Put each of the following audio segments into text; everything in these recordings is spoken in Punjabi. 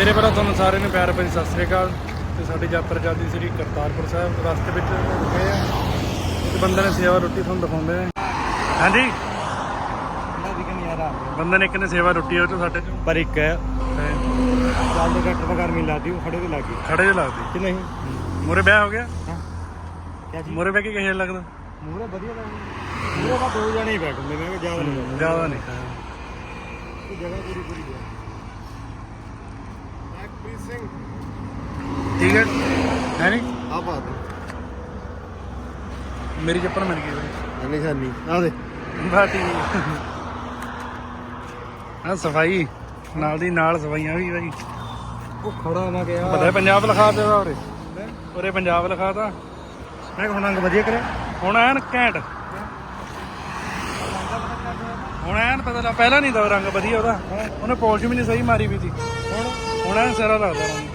ਮੇਰੇ ਵੱਲੋਂ ਤੁਹਾਨੂੰ ਸਾਰਿਆਂ ਨੂੰ ਪਿਆਰ ਭਰੀ ਸਤਿ ਸ੍ਰੀ ਅਕਾਲ ਤੇ ਸਾਡੀ ਯਾਤਰਾ ਚੱਲਦੀ ਸ੍ਰੀ ਕਰਤਾਰਪੁਰ ਸਾਹਿਬ ਰਸਤੇ ਵਿੱਚ ਰੁਕੇ ਆ। ਤੇ ਬੰਦੇ ਨੇ ਸੇਵਾ ਰੋਟੀ ਤੁਹਾਨੂੰ ਦਿਖਾਉਂਦੇ ਆ। ਹਾਂਜੀ? ਬੰਦੇ ਨੇ ਇੱਕ ਨੇ ਸੇਵਾ ਰੋਟੀ ਉਹ ਚੋਂ ਸਾਡੇ ਚੋਂ। ਪਰ ਇੱਕ ਹੈ। ਤੇ ਚੱਲ ਦੇ ਘੱਟ ਗਰਮੀ ਲਾਦੀ ਉਹ ਖੜੇ ਤੇ ਲੱਗੀ ਖੜੇ ਜਿਹਾ ਲੱਗਦੀ। ਕਿ ਨਹੀਂ? ਮੂਰੇ ਵਿਆਹ ਹੋ ਗਿਆ? ਕਿਆ ਜੀ ਮੂਰੇ ਵਿਆਹ ਕੀ ਕਹੇ ਲੱਗਦਾ? ਮੂਰੇ ਵਧੀਆ ਲੱਗਦਾ। ਮੂਰੇ ਬਾ ਦੋ ਜਣੇ ਹੀ ਬੈਠਦੇ ਨੇ ਜ਼ਿਆਦਾ ਨਹੀਂ। ਜ਼ਿਆਦਾ ਨਹੀਂ। ਜਗ੍ਹਾ ਪੂਰੀ ਪੂਰੀ ਸਿੰਘ। ਠੀਕ ਹੈ। ਹੈ ਨਹੀਂ ਆ ਬਾਤ ਮੇਰੀ ਚੱਪਲ ਮਿਲ ਗਈ ਬਈ। ਨਿਸ਼ਾਨੀ ਆ ਦੇ। ਬਾਟੀ। ਆ ਸਫ਼ਾਈ। ਨਾਲ ਦੀ ਨਾਲ ਸਫਾਈਆਂ ਵੀ ਬਾਈ। ਉਹ ਖੜਾ ਮੈਂ ਕਿਹਾ ਪਤਾ ਪੰਜਾਬ ਲਿਖਾ ਦੇ ਉਰੇ। ਉਰੇ ਪੰਜਾਬ ਲਿਖਾਤਾ ਮੈਂ ਕਿਹਾ ਹੁਣ ਰੰਗ ਵਧੀਆ ਕਰਿਆ ਹੁਣ ਐਨ ਘੈਂਟ। ਹੁਣ ਐਨ ਪਤਾ ਲੱਗ ਪਹਿਲਾਂ ਨਹੀਂ ਦਾ ਰੰਗ ਵਧੀਆ ਉਹਦਾ। ਉਹਨੇ ਪੋਲਿਸ਼ ਵੀ ਨਹੀਂ ਸਹੀ ਮਾਰੀ ਵੀ ਸੀ। ਹੁਣ ਹੁਣ ਐਨ ਸਿਰਾ ਲੱਗਦਾ ਰੰਗ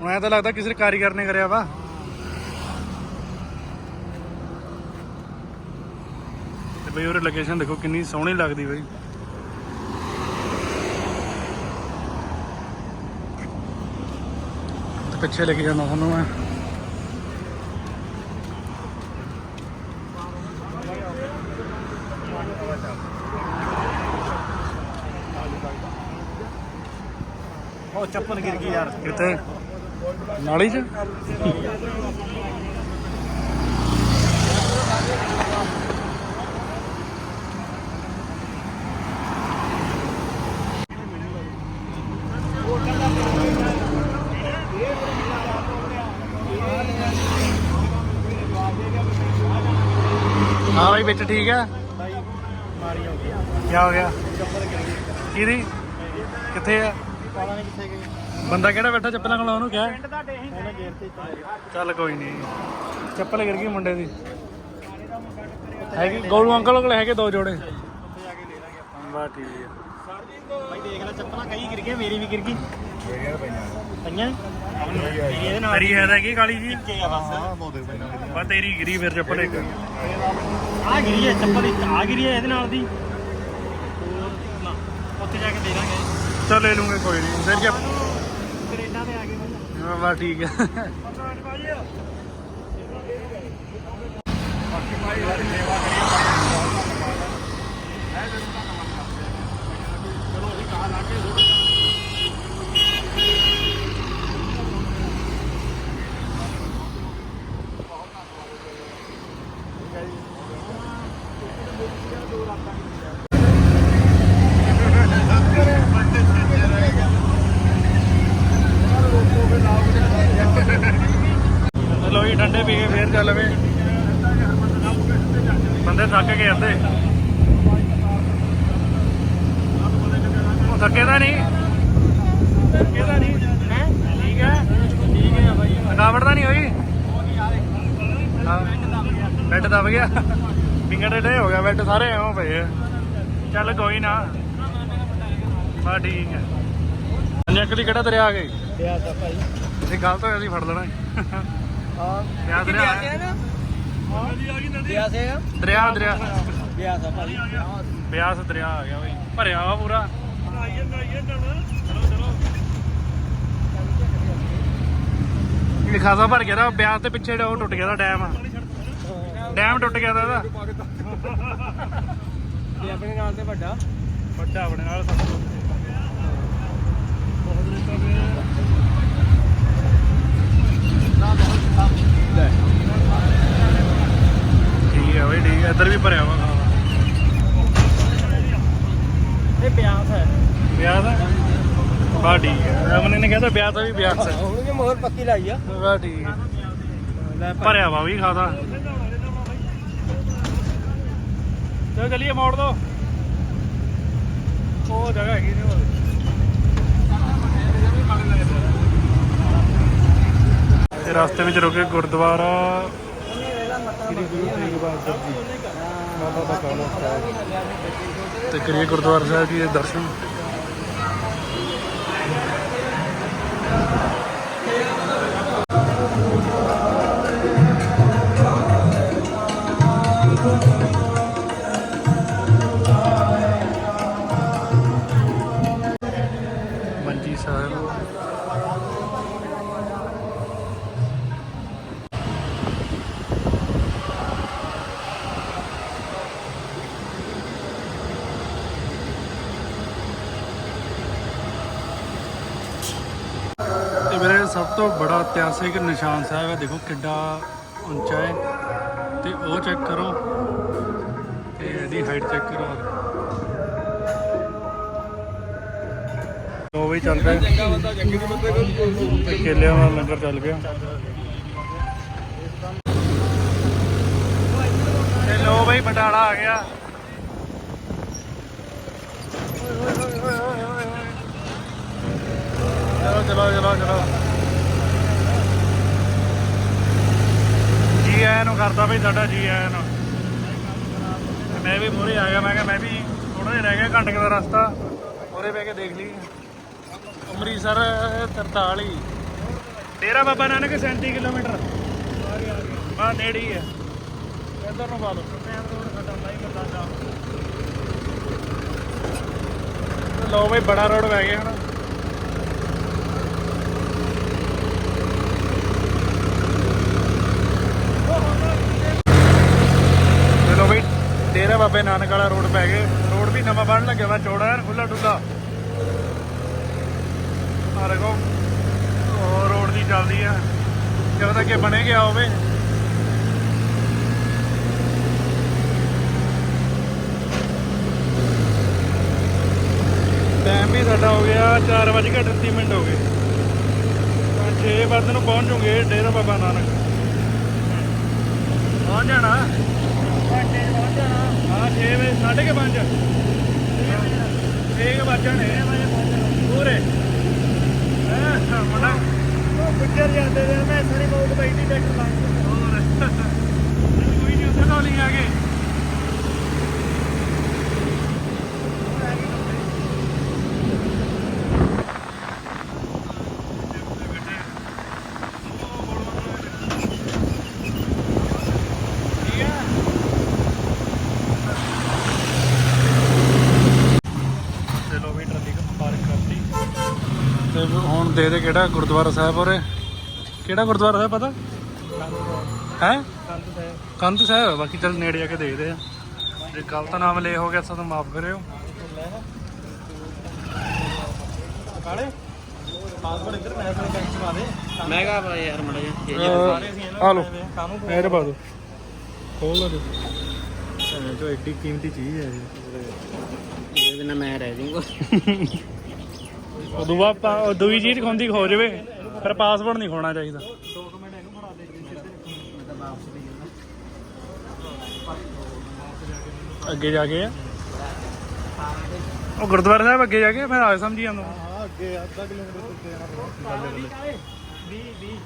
ਹੁਣ ਐ ਤਾਂ ਲੱਗਦਾ ਕਿਸੇ ਕਾਰੀਗਰ ਨੇ ਕਰਿਆ ਵਾ। ਤੇ ਬਈ ਉਹਰੇ ਲੋਕੇਸ਼ਨ ਦੇਖੋ ਕਿੰਨੀ ਸੋਹਣੀ ਲੱਗਦੀ ਬਈ। ਪਿੱਛੇ ਲੈ ਕੇ ਜਾਣਾ ਤੁਹਾਨੂੰ ਮੈਂ ਉਹ ਚੱਪਲ ਗਿਰ ਗਈ ਯਾਰ। ਕਿੱਥੇ? ਨਾਲੀ 'ਚ? ਹਾਂ ਬਈ ਵਿੱਚ ਠੀਕ ਆ? ਕੀ ਹੋ ਗਿਆ? ਕਿਹਦੀ? ਕਿੱਥੇ ਆ? ਪਤਾ ਨਹੀਂ ਕਿੱਥੇ ਗਈ। ਬੰਦਾ ਕਿਹੜਾ ਬੈਠਾ ਚੱਪਲਾਂ ਕੋਲ ਉਹਨੂੰ ਕਿਹਾ। ਪਿੰਡ ਗੇਰ ਤੇ ਚਲੇ ਕੋਈ ਨਹੀਂ। ਚੱਪਲ ਗਿਰ ਗਈ ਮੁੰਡੇ ਦੀ। ਹੈਗੀ ਗੋਲੂ ਅੰਕਲ ਕੋਲ ਹੈਗੇ ਦੋ ਜੋੜੇ। ਉੱਥੇ ਜਾ ਕੇ ਲੈ ਲਾਂਗੇ ਆਪਾਂ ਬਾ ਠੀਕ ਹੈ ਬਾਈ ਦੇਖ ਲੈ ਚੱਪਲਾਂ ਕਈ ਗਿਰ ਗਈਆਂ ਮੇਰੀ ਵੀ ਗਿਰ ਗਈ। ਪਈਆਂ। ਇਹਦੇ ਨਾਲ ਤੇਰੀ ਹੈ ਤਾਂ ਕੀ ਕਾਲੀ ਜੀ? ਕੇ ਆ ਬਸ। ਬੋਦੇ ਪੈਣਾ ਬਾ ਤੇਰੀ ਗਿਰੀ ਫਿਰ ਚੱਪਲ ਇੱਕ। ਆ ਗਿਰੀ ਹੈ ਚੱਪਲ ਇੱਕ ਆ ਗਿਰੀ ਹੈ ਇਹਦੇ ਨਾਲ ਦੀ। ਉੱਥੇ ਜਾ ਕੇ ਦੇ ਦਾਂਗੇ। ਚੱਲ ਲੈ ਲੂੰਗੇ ਕੋਈ ਨਹੀਂ। ਫਿਰ ਆ ਗਏ ਬਾਈ ਬਾ ਠੀਕ ਹੈ ਚਲੋ ਅਸੀਂ ਜੀ ਠੰਡੇ ਪੀ ਕੇ ਫੇਰ ਚੱਲ ਵੇ ਬੰਦੇ ਥੱਕ ਗਏ ਅੱਧੇ। ਉਹ ਥੱਕੇ ਤਾਂ ਨਹੀਂ। ਥੱਕੇ ਤਾਂ ਨਹੀਂ। ਹੈ? ਠੀਕ ਹੈ। ਠੀਕ ਹੈ ਬਾਈ ਥਕਾਵਟ ਤਾਂ ਨਹੀਂ ਹੋਈ? ਬੈੱਡ ਦਬ ਗਿਆ। ਪਿੰਗੜ ਡੇ ਹੋ ਗਿਆ ਬੈੱਡ ਸਾਰੇ ਐਵੇਂ ਪਏ ਚੱਲ ਕੋਈ ਨਾ। ਬਾ ਠੀਕ ਹੈ। ਨੱਕਲੀ ਕਿਹੜਾ ਦਰਿਆ ਆ ਗਈ ਪਿਆ ਤਾਂ ਭਾਈ। ਇਹ ਗਲਤ ਹੋਇਆ ਸੀ ਫੜ ਲੈਣਾ। ਹਾਂ। ਪਿਆ ਦਰਿਆ ਨਾ? ਪਿਆ ਸੇ ਦਰਿਆ ਦਰਿਆ। ਪਿਆ ਤਾਂ ਭਾਈ ਬਿਆਸ ਦਰਿਆ ਆ ਗਿਆ ਬਈ। ਭਰਿਆ ਵਾ ਪੂਰਾ। ਇਹ ਖਾਸਾ ਭਰ ਗਿਆ ਦਾ ਬਿਆਸ ਦੇ ਪਿੱਛੇ ਜਿਹੜਾ ਉਹ ਟੁੱਟ ਗਿਆ ਦਾ ਡੈਮ ਡੈਮ ਟੁੱਟ ਗਿਆ ਦਾ ਇਹਦਾ। ਤੇ ਆਪਣੇ ਨਾਲ ਤੇ ਵੱਡਾ। ਵੱਡਾ ਆਪਣੇ ਨਾਲ ਸਭ ਤੋਂ ਠੀਕ ਹੈ ਬਈ ਠੀਕ ਹੈ। ਇੱਧਰ ਵੀ ਭਰਿਆ ਵਾ। ਇਹ ਪਿਆਸ ਹੈ। ਬਿਆਸ ਬਾ ਠੀਕ ਹੈ। ਰਮਨ ਨੇ ਕਹਿੰਦਾ ਬਿਆਸ ਆ ਵੀ ਬਿਆਸ ਹੈ। ਹੁਣ ਵੀ ਮੋਹਰ ਪੱਕੀ ਲਾਈ ਆ। ਬਾ ਠੀਕ ਹੈ। ਲੈ ਭਰਿਆ ਵਾ ਵੀ ਖਾਦਾ। ਚਲੋ ਚਲੀਏ ਮੋੜ ਦੋ ਉਹ ਜਗ੍ਹਾ ਹੈਗੀ ਨੇ ਉਹ ਤੇ ਰਸਤੇ ਵਿੱਚ ਰੁਕੇ ਗੁਰਦੁਆਰਾ। ਸ੍ਰੀ ਗੁਰੂ ਤੇਗ ਬਹਾਦਰ ਜੀ। ਮਾਤਾ ਦਾ ਕਾਲਾ ਸਾਹਿਬ ਤੇ ਕਰੀਏ ਗੁਰਦੁਆਰਾ ਸਾਹਿਬ ਜੀ ਦੇ ਦਰਸ਼ਨ। ਤੋਂ ਬੜਾ ਇਤਿਹਾਸਿਕ ਨਿਸ਼ਾਨ ਸਾਹਿਬ ਹੈ। ਦੇਖੋ ਕਿੱਡਾ ਉੱਚਾ ਹੈ। ਤੇ ਉਹ ਚੈੱਕ ਕਰੋ। ਤੇ ਇਹਦੀ ਹਾਈਟ ਚੈੱਕ ਕਰੋ। ਉਹ ਵੀ ਚੱਲ ਪਿਆ ਤੇ ਕੇਲਿਆਂ ਦਾ ਲੰਗਰ ਚੱਲ ਪਿਆ। ਤੇ ਲੋ ਬਈ, ਬਟਾਲਾ ਆ ਗਿਆ। ਚਲੋ ਚਲੋ ਚਲੋ ਚਲੋ। ਜੀ ਆਇਆਂ ਨੂੰ ਕਰਦਾ ਬਈ ਸਾਡਾ ਜੀ ਆਇਆਂ ਨੂੰ ਮੈਂ ਵੀ ਮੂਹਰੇ ਆ ਗਿਆ, ਮੈਂ ਕਿਹਾ ਮੈਂ ਵੀ ਥੋੜਾ ਜਿਹਾ ਰਹਿ ਗਿਆ ਘੰਟੇ ਦਾ ਰਸਤਾ। ਮੂਹਰੇ ਬਹਿ ਕੇ ਦੇਖ ਲਈ। ਅੰਮ੍ਰਿਤਸਰ 43 ਡੇਰਾ ਬਾਬਾ ਨਾਨਕ 37 ਕਿਲੋਮੀਟਰ। ਬਾ ਨੇੜੇ ਹੀ ਹੈ। ਇੱਧਰ ਨੂੰ ਪਾ ਲਓ। ਲਓ ਬਈ, ਬੜਾ ਰੋਡ ਪੈ ਗਿਆ ਹੁਣ ਚਲੋ ਬਈ ਡੇਰਾ ਬਾਬੇ ਨਾਨਕ ਵਾਲਾ ਰੋਡ ਪੈ ਗਏ। ਰੋਡ ਵੀ ਨਵਾਂ ਬਣਨ ਲੱਗਿਆ ਵਾ, ਚੌੜਾ ਐਨ ਖੁੱਲਾ ਡੁੱਲਾ ਆ ਦੇਖੋ, ਉਹ ਰੋਡ ਦੀ ਚੱਲਦੀ ਆ। ਜਦੋਂ ਤੱਕ ਇਹ ਬਣੇ ਗਿਆ ਹੋਵੇ। ਟਾਈਮ ਵੀ ਸਾਡਾ ਹੋ ਗਿਆ 4:38 ਮਿੰਟ ਹੋ ਗਏ। 6 ਵਜੇ ਨੂੰ ਪਹੁੰਚ ਜੂਗੇ ਡੇਰਾ ਬਾਬਾ ਨਾਨਕ। ਪਹੁੰਚ ਜਾਣਾ। ਘੰਟੇ ਪਹੁੰਚ ਜਾਣਾ ਹਾਂ 6 ਵਜੇ, ਸਾਢੇ ਕੇ 5 6 ਵਜੇ ਪੂਰੇ। ਹਾਂ ਮਨਾ। ਉਹ ਗੁੱਜਰ ਜਾਂਦੇ ਨੇ, ਮੈਂ ਸਾਰੀ ਬਹੁਤ ਬੈਠੀ ਟੈਕਸ ਲਾਉਂਦਾ ਹੋਰ ਕੋਈ ਨਹੀਂ ਉੱਥੇ ਤੋਂ ਨਹੀਂ ਆ ਗਏ ਚਲੋ ਵੀ ਟਰਾਲੀ ਪਾਰਕ ਕਰਤੀ ਤੇ ਹੁਣ ਦੇ ਦੇ ਕਿਹੜਾ ਗੁਰਦੁਆਰਾ ਸਾਹਿਬ ਉਰੇ? ਕਿਹੜਾ ਗੁਰਦੁਆਰਾ ਸਾਹਿਬ ਪਤਾ? ਹੈ? ਕੰਧ ਸਾਹਿਬ ਬਾਕੀ ਚੱਲ ਨੇੜੇ ਆ ਕੇ ਦੇਖਦੇ ਆ। ਜੇ ਗਲਤ ਨਾਮ ਲੈ ਹੋ ਗਿਆ ਤਾਂ ਮਾਫ ਕਰਿਓ। ਕਾਲੇ? ਪਾਸਪੋਰਟ ਇੱਧਰ ਮੈਂ ਆਪਣੇ ਬੈਂਕ ਚ ਪਾ ਦੇ। ਮੈਂ ਕਹਾ ਪਾ ਯਾਰ ਮੜਾ ਜਿਹਾ ਆ ਲੋ ਇਹ ਪਾ ਦੋ। ਖੋਲ ਲੋ ਜੋ। ਐਡੀ ਕੀਮਤੀ ਚੀਜ਼ ਹੈ ਇਹ। ਬਿਨਾ ਮੈਂ ਰਹਿ ਜਾਊਂਗਾ। ਉਦੋਂ ਬਾਅਦ ਪਾ- ਦੂਜੀ ਚੀਜ਼ ਖੁੰਦੀ ਖੋ ਜਵੇ ਪਰ ਪਾਸਪੋਰਟ ਨਹੀਂ ਖੋਣਾ ਚਾਹੀਦਾ। ਡਾਕੂਮੈਂਟ ਇਹਨੂੰ ਫੜਾ ਦੇ ਅੱਗੇ ਜਾ ਕੇ ਆ। ਉਹ ਗੁਰਦੁਆਰਾ ਸਾਹਿਬ ਅੱਗੇ ਜਾ ਕੇ ਫਿਰ ਆ ਸਮਝੀ ਜਾਂਦਾ ਹਾਂ। ਅੱਗੇ ਅੱਧਾ ਕਿਲੋਮੀਟਰ ਉੱਤੇ ਜਾਣਾ ਪਊਗਾ 20 20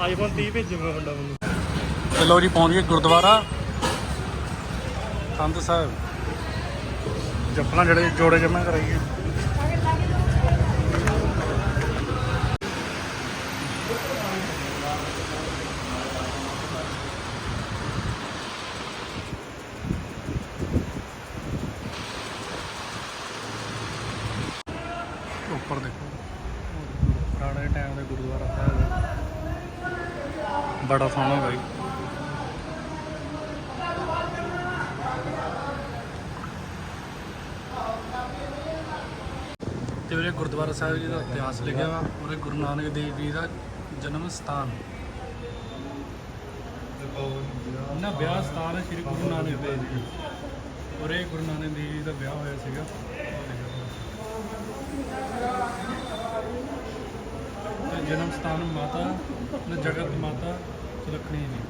ਆਈਫੋਨ 30 ਭੇਜੇ ਮੈਂ ਮੁੰਡਾ ਮੈਨੂੰ। ਚਲੋ ਜੀ ਪਹੁੰਚ ਗਏ ਗੁਰਦੁਆਰਾ ਕੰਧ ਸਾਹਿਬ। ਜੱਪਲਾਂ ਜਿਹੜੇ ਜੋੜੇ ਜਮਾ ਕਰਾਈਏ ਉੱਪਰ ਦੇਖੋ ਪੁਰਾਣੇ ਟਾਈਮ ਦੇ ਗੁਰਦੁਆਰਾ ਸਾਹਿਬ ਹੈ। ਬੜਾ ਸੋਹਣਾ ਬਾਈ ਤੇ ਵੀਰੇ ਗੁਰਦੁਆਰਾ ਸਾਹਿਬ ਜੀ ਦਾ ਇਤਿਹਾਸ ਲਿਖਿਆ ਵਾ ਉਰੇ ਗੁਰੂ ਨਾਨਕ ਦੇਵ ਜੀ ਦਾ ਜਨਮ ਸਥਾਨ। ਨਾ, ਵਿਆਹ ਸਥਾਨ ਸ੍ਰੀ ਗੁਰੂ ਨਾਨਕ ਦੇਵ ਜੀ ਉਰੇ ਗੁਰੂ ਨਾਨਕ ਦੇਵ ਜੀ ਦਾ ਵਿਆਹ ਹੋਇਆ ਸੀਗਾ। ਜਨਮ ਸਥਾਨ ਮਾਤਾ ਜਗਤ ਮਾਤਾ ਸੁਲੱਖਣੀ ਜੀ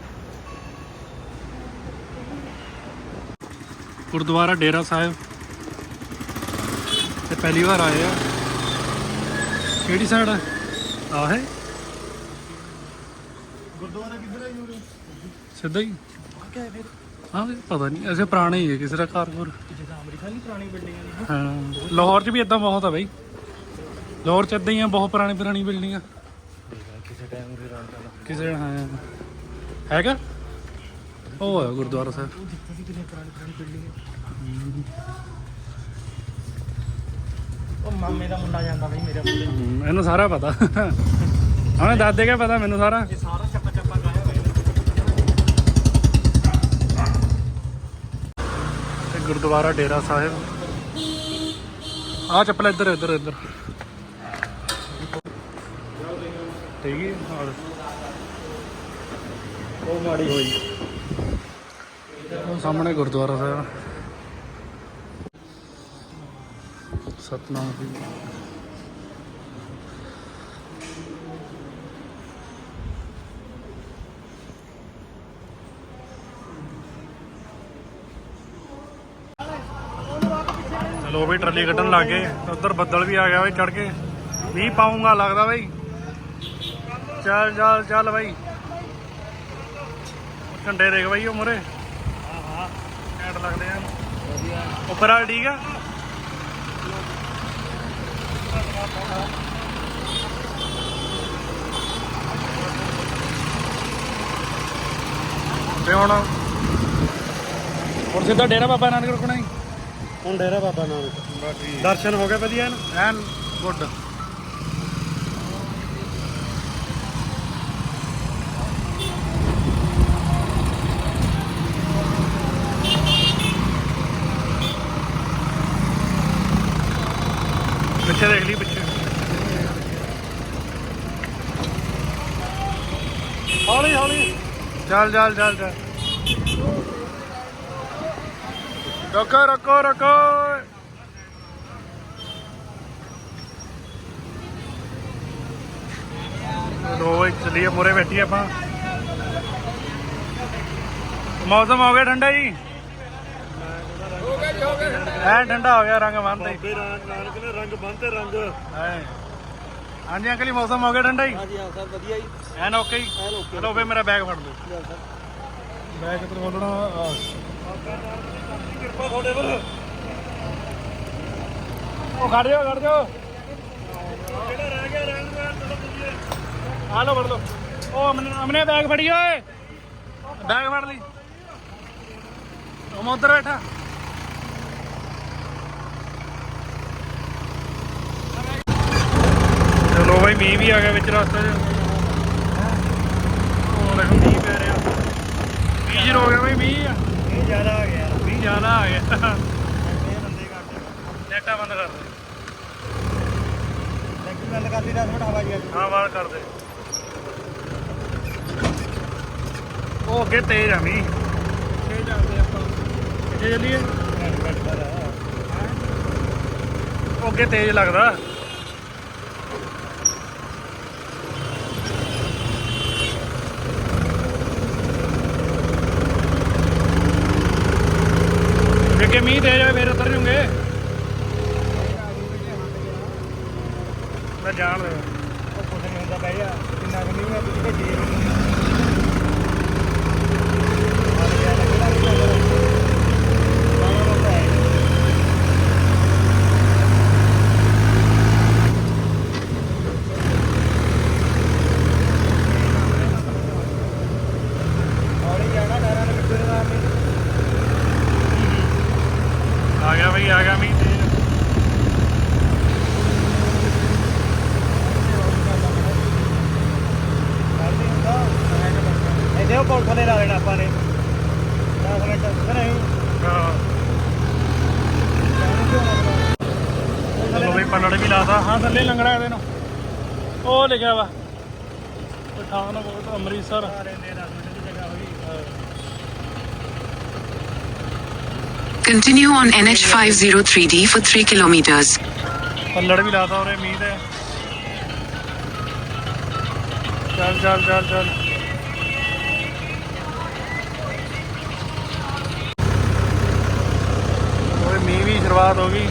ਗੁਰਦੁਆਰਾ ਡੇਰਾ ਸਾਹਿਬ। ਤੇ ਪਹਿਲੀ ਵਾਰ ਆਏ ਆ। ਕਿਹੜੀ ਸਾਈਡ ਆ? ਆਹ ਹੈ। ਗੁਰਦੁਆਰਾ ਕਿੱਧਰ ਹੈ ਯੂਰੇ ਸਿੱਧਾ ਹੀ। ਹਾਂ ਵੀ ਪਤਾ ਨਹੀਂ ਐਸੇ ਪੁਰਾਣੇ ਹੀ ਹੈ ਕਿਸੇ ਦਾ ਘਰ ਘਰ। ਜਿੱਦਾਂ ਅਮਰੀਕਾ ਦੀ ਪੁਰਾਣੀ ਬਿਲਡਿੰਗਾਂ ਨੇ ਹਾਂ ਲਾਹੌਰ 'ਚ ਵੀ ਇਦਾਂ ਬਹੁਤ ਆ ਬਈ। ਲਾਹੌਰ 'ਚ ਇਦਾਂ ਹੀ ਆ ਬਹੁਤ ਪੁਰਾਣੀ ਪੁਰਾਣੀ ਬਿਲਡਿੰਗਾਂ ਕਿਸੇ ਟਾਈਮ ਕਿਸੇ ਹਾਂ ਹੈਗਾ? ਉਹ ਹੈ ਗੁਰਦੁਆਰਾ ਸਾਹਿਬ। ਉਹ ਜਿੱਥੇ ਦੀ ਕਿੰਨੀ ਪੁਰਾਣੀ ਪੁਰਾਣੀ ਬਿਲਡਿੰਗ ਹੈ ਉਹ ਮਾਮੇ ਦਾ ਮੁੰਡਾ ਜਾਂਦਾ ਬਈ ਮੇਰੇ ਮੁੰਡੇ ਹਮ, ਇਹਨੂੰ ਸਾਰਾ ਪਤਾ। ਉਹਨੇ ਦੱਸ ਦੇਗਾ ਪਤਾ ਮੈਨੂੰ ਸਾਰਾ। ਇਹ ਸਾਰਾ ਚੱਪਾ ਚੱਪਾ ਗਾਇਆ ਹੋਇਆ ਤੇ ਗੁਰਦੁਆਰਾ ਡੇਰਾ ਸਾਹਿਬ। ਆ ਚੱਪਲ ਇੱਧਰ ਇੱਧਰ ਇੱਧਰ। ਠੀਕ ਹੈ? ਲਓ। ਉਹ ਮਾੜੀ ਹੋਈ। ਉਹ ਸਾਹਮਣੇ ਗੁਰਦੁਆਰਾ ਸਾਹਿਬ। ਸਤਨਾਮ ਜੀ। ਚਲੋ ਵੀ ਟਰਾਲੀ ਕੱਢਣ ਲੱਗ ਗਏ। ਉਧਰ ਬੱਦਲ ਵੀ ਆ ਗਿਆ ਬਈ ਚੜ ਕੇ। ਮੀਂਹ ਪਾਉਂਗਾ ਲੱਗਦਾ ਬਈ। ਚੱਲ ਚੱਲ ਚੱਲ ਬਈ। ਝੰਡੇ ਦੇਖ ਬਈ ਉਹ ਮੁਰੇ ਹਾਂ ਹਾਂ ਐਡ ਲੱਗਦੇ ਆ। ਉੱਪਰ ਆ ਠੀਕ ਆ। ਤੇ ਹੁਣ ਹੁਣ ਸਿੱਧਾ ਡੇਰਾ ਬਾਬਾ ਨਾਨਕ ਰੁਕਣਾ ਹੀ ਹੁਣ ਡੇਰਾ ਬਾਬਾ ਨਾਨਕ। ਦਰਸ਼ਨ ਹੋ ਗਏ ਵਧੀਆ ਨਾ ਐਨ ਗੁੱਡ ਪਿੱਛੇ ਦੇਖ ਲਈ ਪਿੱਛੇ ਹੌਲੀ ਹੌਲੀ ਚੱਲ ਚੱਲ ਚੱਲ ਚੱਲ। ਰੁਕੋ ਰੁਕੋ ਰੁਕੋ। ਲੋ ਬਈ ਚਲੀਏ ਮੁਰੇ ਬੈਠੀ ਆਪਾਂ। ਮੌਸਮ ਹੋ ਗਿਆ ਠੰਡਾ ਜੀ? ਐ ਠੰਡਾ ਹੋ ਗਿਆ ਰੰਗ ਬੰਨਦੇ ਬਾਬੇ ਨਾਨਕ ਨੇ ਰੰਗ ਬੰਨਤੇ ਰੰਗ। ਹੈ ਹਾਂਜੀ ਅੰਕਲ ਜੀ ਮੌਸਮ ਹੋ ਗਿਆ ਠੰਡਾ ਜੀ? ਹਾਂਜੀ ਹਾਂ ਸਰ ਵਧੀਆ ਜੀ। ਐਨ ਓਕੇ ਜੀ। ਐਨ। ਚਲੋ ਫੇ ਮੇਰਾ ਬੈਗ ਫੜ ਲਓ। ਬੈਗ ਕਿੱਥੇ ਖੋਲਣਾ। ਕਿਰਪਾ ਤੁਹਾਡੇ ਪਰ ਉਹ ਖੜ ਜਾਓ ਖੜ ਜਾਓ। ਜਿਹੜਾ ਰਹਿ ਗਿਆ ਰਹਿਣ ਤੁਸੀਂ ਆ ਲਓ ਫੜ ਲਓ। ਉਹ ਅਮਨੇ ਅਮਨੇ ਬੈਗ ਫੜੀ ਓਏ। ਬੈਗ ਫੜ ਲਈ। ਉਹ ਉੱਧਰ ਬੈਠਾ। ਚਲੋ ਬਾਈ ਮੀਂਹ ਵੀ ਆ ਗਿਆ ਵਿੱਚ ਰਸਤੇ 'ਚ। ਪੈ ਰਿਹਾ। ਹੋ ਗਿਆ ਬਾਈ ਮੀਂਹ ਆ। ਇਹ ਜ਼ਿਆਦਾ ਆ ਗਿਆ। ਮੀਂਹ ਜ਼ਿਆਦਾ ਆ ਗਿਆ। ਇਹ ਬੰਦੇ ਕਰਦੇ ਨੈਟਾ ਬੰਦ ਕਰ ਦੇ। ਟੈਂਕੀ ਬੰਦ ਕਰਦੀ 10 ਮਿੰਟ ਹਵਾ ਜੀ ਹਾਂ ਬਾਹਰ ਕਰ ਦੇ। ਉਹ ਅੱਗੇ ਤੇਜ਼ ਆ ਮੀਂਹ। ਛੇ ਜਾਂਦੇ ਆਪਾਂ। ਕਿੱਥੇ ਚੱਲੀਏ। ਉਹ ਅੱਗੇ ਤੇਜ਼ ਲੱਗਦਾ। ਜੇ ਮੀਂਹ ਤੇਜ਼ ਹੋਵੇ ਫਿਰ ਉਤਰ ਜੂਗੇ। ਮੈਂ ਜਾਣ ਦੇ ਉਹ ਕੁਝ ਨਹੀਂ ਹੁੰਦਾ ਬਈ ਆ ਕਿੰਨਾ ਕੁ ਨਹੀਂ ਮੈਂ ਤੁਸੀਂ ਭੇਜੀ ਮੈਨੂੰ ਆ ਗਿਆ ਲੱਗਦਾ ਨਹੀਂ ਲੱਗਦਾ ਹੌਲੀ ਜਾਣਾ ਡਰਾਂ ਨੇ ਮਿੱਟੂ ਦੇ ਨਾਲ ਨਹੀਂ ਆ ਗਿਆ ਬਈ ਆ ਗਿਆ ਮੀਂਹ ਤੇਜ਼ ਇਹਦੇ ਉਹ ਪੁਲਿਸ ਨੇ ਲਾ ਲੈਣਾ ਆਪਾਂ ਨੇ 10 ਮਿੰਟ ਕਿ ਨਹੀਂ ਹਾਂ ਚਲੋ ਬਈ ਪੱਲੜ ਵੀ ਲਾਤਾ ਹਾਂ ਥੱਲੇ ਲੰਗੜਾ ਇਹਦੇ ਨੂੰ ਉਹ ਲਿਖਿਆ ਵਾ Pathankot Amritsar. Continue on NH 503D for 3 kilometers. ਪੱਲੜ ਵੀ ਲਾਤਾ ਉਰੇ ਮੀਂਹ ਤੇ। ਚੱਲ ਚੱਲ ਚੱਲ ਚੱਲ। ਓਏ ਮੀਂਹ ਵੀ ਸ਼ੁਰੂਆਤ ਹੋ ਗਈ।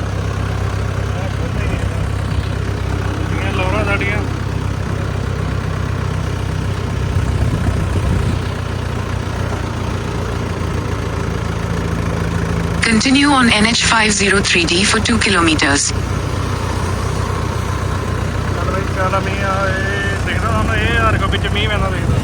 Continue on NH 503D for 2 kilometers. ਚੱਲ ਬਈ ਚੱਲ ਮੀਂਹ ਆ ਇਹ ਦੇਖਦਾ ਤੁਹਾਨੂੰ ਇਹ ਹਰ ਕੋ ਵਿੱਚ ਮੀਂਹ ਪੈਂਦਾ ਦੇਖਦਾ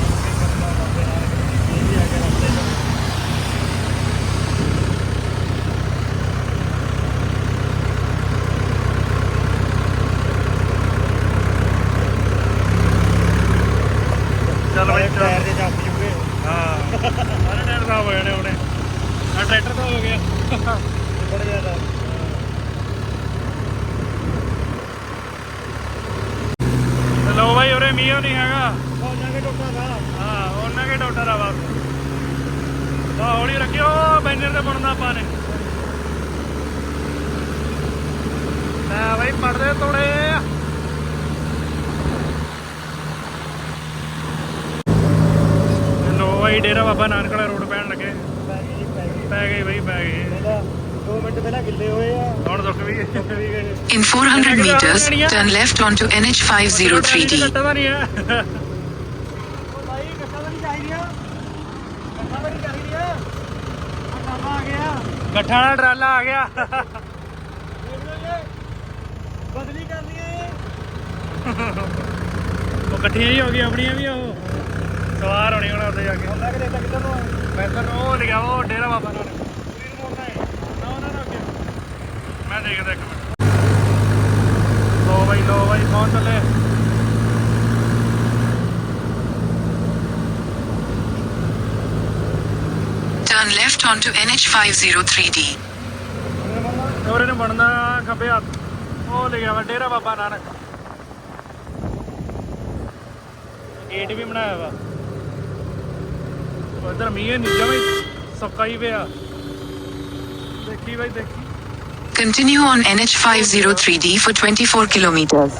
ਮੀਓ ਨਹੀਂ ਹੈਗਾ ਉਹਨਾਂ ਕੇ ਟੋਟਾ ਦਾ ਹਾਂ ਉਹਨਾਂ ਕੇ ਡਾਕਟਰ ਆ ਬਸ ਤਾਂ ਹੌਲੀ ਰੱਖਿਓ ਬੈਨਰ ਤੇ ਬਣਦਾ ਆਪਾਂ ਨੇ ਲੈ ਬਈ ਪੜਦੇ ਤੋੜੇ ਲੋ ਬਈ ਡੇਰਾ ਬਾਬਾ ਨਾਨਕ ਵਾਲਾ ਰੋਡ ਪੈਣ ਲੱਗੇ ਪੈ ਗਈ ਜੀ, ਪੈ ਗਈ ਪੈ ਗਏ ਬਈ ਪੈ ਗਏ ਪਹਿਲਾਂ 2 ਮਿੰਟ ਪਹਿਲਾਂ ਗਿੱਲੇ ਹੋਏ ਆ ਹੁਣ ਦੁੱਖ ਵੀ ਗਏ ਟੁੱਟ ਵੀ ਗਏ In 400 meters, turn left onto NH503D. ਕੱਟਾ ਤਾਂ ਨਹੀਂ ਹੈ ਉਹ ਭਾਈ ਕੱਟਾ ਤਾਂ ਨਹੀਂ ਚਾਹੀਦੀਆਂ ਕੱਟਾ ਤਾਂ ਨਹੀਂ ਚਾਹੀਦੀਆਂ ਆ ਕੰਮ ਆ ਗਿਆ ਗੱਠਾਂ ਵਾਲਾ ਟਰਾਲਾ ਆ ਗਿਆ। ਬਦਲੀ ਕਰਨੀ ਹੈ ਉਹ ਇਕੱਠੀਆਂ ਹੀ ਹੋ ਗਈਆਂ ਆਪਣੀਆਂ ਵੀ ਉਹ। ਸਵਾਰ ਹੋਣੀ ਹੁਣ ਉੱਥੇ ਜਾ ਕੇ। ਹੁੰਦਾ ਕਿ ਰੇਤਾ ਕਿੱਧਰ ਨੂੰ ਮੈਂ ਤਾਂ ਉਹ ਲਿਖਿਆ ਵਾ ਉਹ ਡੇਰਾ ਬਾਬਾ ਨਾਨਕ। ਵੀਰ ਮੋੜਨਾ ਹੈ। ਨਾ ਨੂੰ ਅੱਗੇ। ਮੈਂ ਦੇਖਦਾ ਇੱਕ ਮਿੰਟ। ਲੋ ਬਾਈ ਲੋ ਬਾਈ ਪਹੁੰਚ ਚੱਲੇ Turn left onto NH503D. ਉਹਰੇ ਨੂੰ ਬਣਦਾ ਖੱਬੇ ਹੱਥ ਉਹ ਲਿਖਿਆ ਵਾ ਡੇਰਾ ਬਾਬਾ ਨਾਨਕ ਗੇਟ ਵੀ ਬਣਾਇਆ ਵਾ ਉਧਰ ਮੀਂਹ ਨਹੀਂ ਜਮੇ ਸੁੱਕਾ ਹੀ ਪਿਆ ਦੇਖੀ ਬਾਈ ਦੇਖੀ Continue on NH503D for 24 kilometers.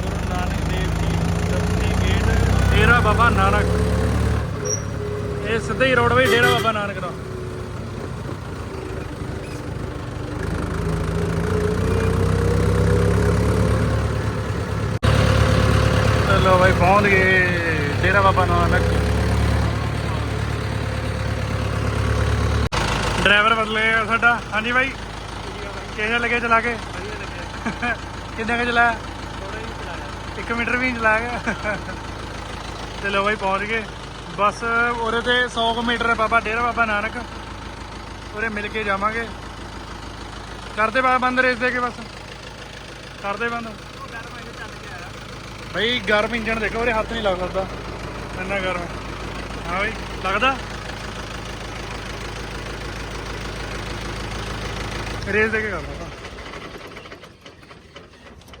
Guru Nanak Dev ji ਦਸਤੀ ਗੇਟ ਡੇਰਾ ਬਾਬਾ ਨਾਨਕ ਇਹ ਸਿੱਧਾ ਹੀ ਰੋਡ ਰੋਡਵੇ ਡੇਰਾ ਬਾਬਾ ਨਾਨਕ ਦਾ। ਚਲੋ ਬਾਈ, ਪਹੁੰਚ ਗਏ ਡੇਰਾ ਬਾਬਾ ਨਾਨਕ। ਡਰਾਈਵਰ ਬਦਲੇ ਗਿਆ ਸਾਡਾ। ਹਾਂਜੀ ਬਾਈ। ਕਿਹਨੇ ਲੱਗੇ ਚਲਾ ਕੇ? ਕਿੰਨੇ ਕ ਚਲਾਇਆ? ਇੱਕ ਮੀਟਰ ਵੀ ਚਲਾ ਗਿਆ। ਚਲੋ ਬਾਈ, ਪਹੁੰਚ ਗਏ। ਬਸ ਉਹਦੇ ਤੇ 100 ਕੁ ਮੀਟਰ ਬਾਬਾ, ਡੇਰਾ ਬਾਬਾ ਨਾਨਕ। ਉਹਦੇ ਮਿਲ ਕੇ ਜਾਵਾਂਗੇ। ਕਰਦੇ ਬਾ ਬੰਦ ਰੇਸ ਦੇ ਕੇ ਬਸ। ਕਰਦੇ ਬੰਦ। ਬਈ ਗਰਮ ਇੰਜਣ ਦੇਖੋ ਉਹਦੇ ਹੱਥ ਨਹੀਂ ਲੱਗ ਸਕਦਾ। ਇੰਨਾ ਗਰਮ ਹਾਂ। ਬਈ, ਲੱਗਦਾ? ਰੇਸ ਦੇ ਕੇ ਕਰਦਾ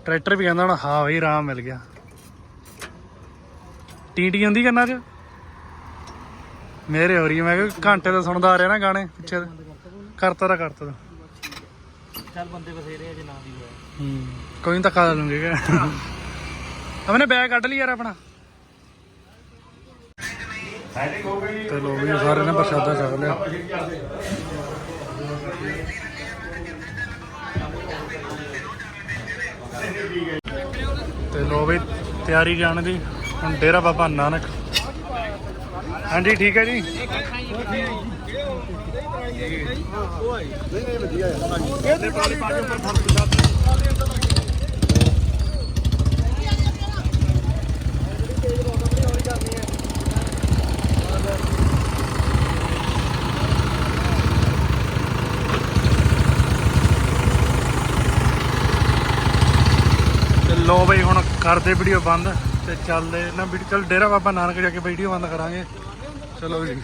ਟਰੈਕਟਰ ਵੀ ਕਹਿੰਦਾ ਹੁਣ, ਹਾਂ ਬਈ, ਆਰਾਮ ਮਿਲ ਗਿਆ। ਟੀਟੀ ਹੁੰਦੀ ਕੰਨਾਂ 'ਚ ਮੇਰੇ ਹੋ ਰਹੀ ਹੈ, ਮੈਂ ਕਿਹਾ ਘੰਟੇ ਤੋਂ ਸੁਣਦਾ ਆ ਰਿਹਾ ਨਾ ਗਾਣੇ ਪਿੱਛੇ ਕਰਤਾ ਤਾਂ ਕਰਤਾ ਤਾਂ। ਚੱਲ ਬੰਦੇ ਬਥੇਰੇ ਆ ਜੇ ਨਾ ਵੀ ਹੋਇਆ ਹੂੰ ਕੋਈ ਧੱਕਾ ਦੇ ਲੂੰਗੇ ਕਿ ਆਪਣੇ ਬੈਗ ਕੱਢ ਲਈ ਯਾਰ ਆਪਣਾ। ਤੇ ਲੋ ਵੀ ਸਾਰੇ ਨੇ ਪ੍ਰਸ਼ਾਦਾ ਛਕ ਲਿਆ ਤੇ ਲੋ ਵੀ ਤਿਆਰੀ ਜਾਣ ਦੀ। ਹੁਣ ਡੇਰਾ ਬਾਬਾ ਨਾਨਕ। ਹਾਂਜੀ, ਠੀਕ ਹੈ ਜੀ। ਤੇ ਲੋ ਬਈ ਹੁਣ ਕਰਦੇ ਵੀਡੀਓ ਬੰਦ ਤੇ ਚੱਲਦੇ ਨਾ ਵੀਡੀਓ ਚੱਲ ਡੇਰਾ ਬਾਬਾ ਨਾਨਕ ਜਾ ਕੇ ਵੀਡੀਓ ਬੰਦ ਕਰਾਂਗੇ। ਚਲੋ ਜੀ।